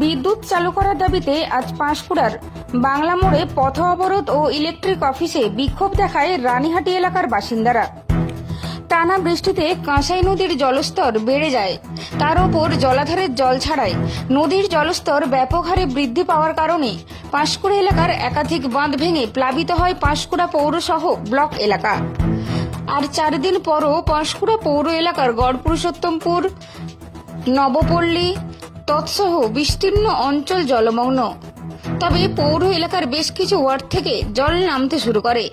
বিদ্যুৎ চালু করার দাবিতে আজ পাঁশকুড়ার বাংলা মোড়ে পথ অবরোধ ও ইলেকট্রিক অফিসে বিক্ষোভ দেখায় রানীহাটি এলাকার বাসিন্দারা। টানা বৃষ্টিতে কাঁসাই নদীর জলস্তর বেড়ে যায়। তার ওপর জলাধারের জল ছাড়ায় নদীর জলস্তর ব্যাপক হারে বৃদ্ধি পাওয়ার কারণে পাঁশকুড়া এলাকার একাধিক বাঁধ ভেঙে প্লাবিত হয় পাঁশকুড়া পৌরসহ ব্লক এলাকা। আর চার দিন পরও পাঁশকুড়া পৌর এলাকার গড় পুরুষোত্তমপুর নবপল্লী তৎসহ বিস্তীর্ণ অঞ্চল জলমগ্ন। তবে পৌর এলাকার বেশ কিছু ওয়ার্ড থেকে জল নামতে শুরু করে।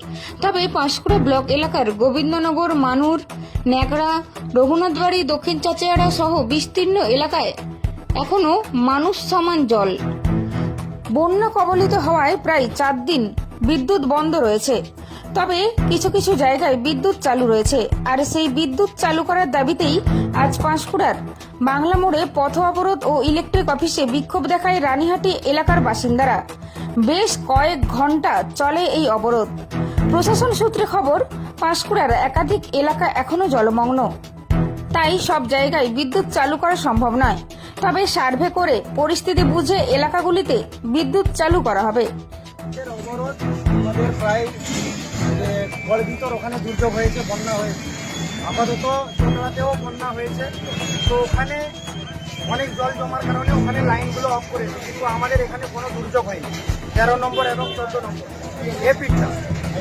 তবে পাঁশকুড়া ব্লক এলাকার গোবিন্দনগর, মানুর ন্যাকড়া রঘুনাথবাড়ি, দক্ষিণ চাচিয়াড়া সহ বিস্তীর্ণ এলাকায় এখনও মানুষ সমান জল। বন্যা কবলিত হওয়ায় প্রায় চার দিন বিদ্যুৎ বন্ধ রয়েছে। তবে কিছু কিছু জায়গায় বিদ্যুৎ চালু রয়েছে। আর সেই বিদ্যুৎ চালু করার দাবিতেই আজ পাঁশকুড়ার বাংলা মোড়ে পথ অবরোধ ও ইলেকট্রিক অফিসে বিক্ষোভ দেখায় রানীহাটি এলাকার বাসিন্দারা। বেশ কয়েক ঘণ্টা চলে এই অবরোধ। প্রশাসন সূত্রে খবর, পাঁশকুড়ার একাধিক এলাকা এখনও জলমগ্ন। তাই সব জায়গায় বিদ্যুৎ চালু করা সম্ভব নয়। তবে সার্ভে করে পরিস্থিতি বুঝে এলাকাগুলিতে বিদ্যুৎ চালু করা হবে। এর অবরোধ আমাদের প্রায় যে গড় ভিতর ওখানে দুর্যোগ হয়েছে, বন্যা হয়েছে। আপাতত চোটলাতেও বন্যা হয়েছে। তো ওখানে অনেক জল জমার কারণে ওখানে লাইনগুলো অফ করেছে। কিন্তু আমাদের এখানে কোনো দুর্যোগ হয়নি। তেরো নম্বর এবং চোদ্দ নম্বর। এ পিঠটা।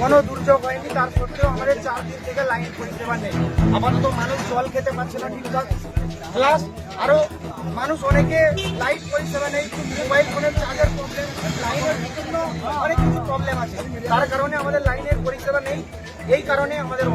কোনো দুর্যোগ হয়নি, তার সত্ত্বেও আমাদের চার দিন থেকে লাইন পরিষেবা নেই। আপাতত মানুষ জল খেতে পারছে না ঠিকঠাক। প্লাস আরও মানুষ অনেকে লাইট পরিষেবা নেই মোবাইল ফোনের চার্জার প্রবলেম লাইনের বিভিন্ন অনেক কিছু প্রবলেম আছে। তার কারণে আমাদের লাইনের পরিষেবা নেই, এই কারণে আমাদের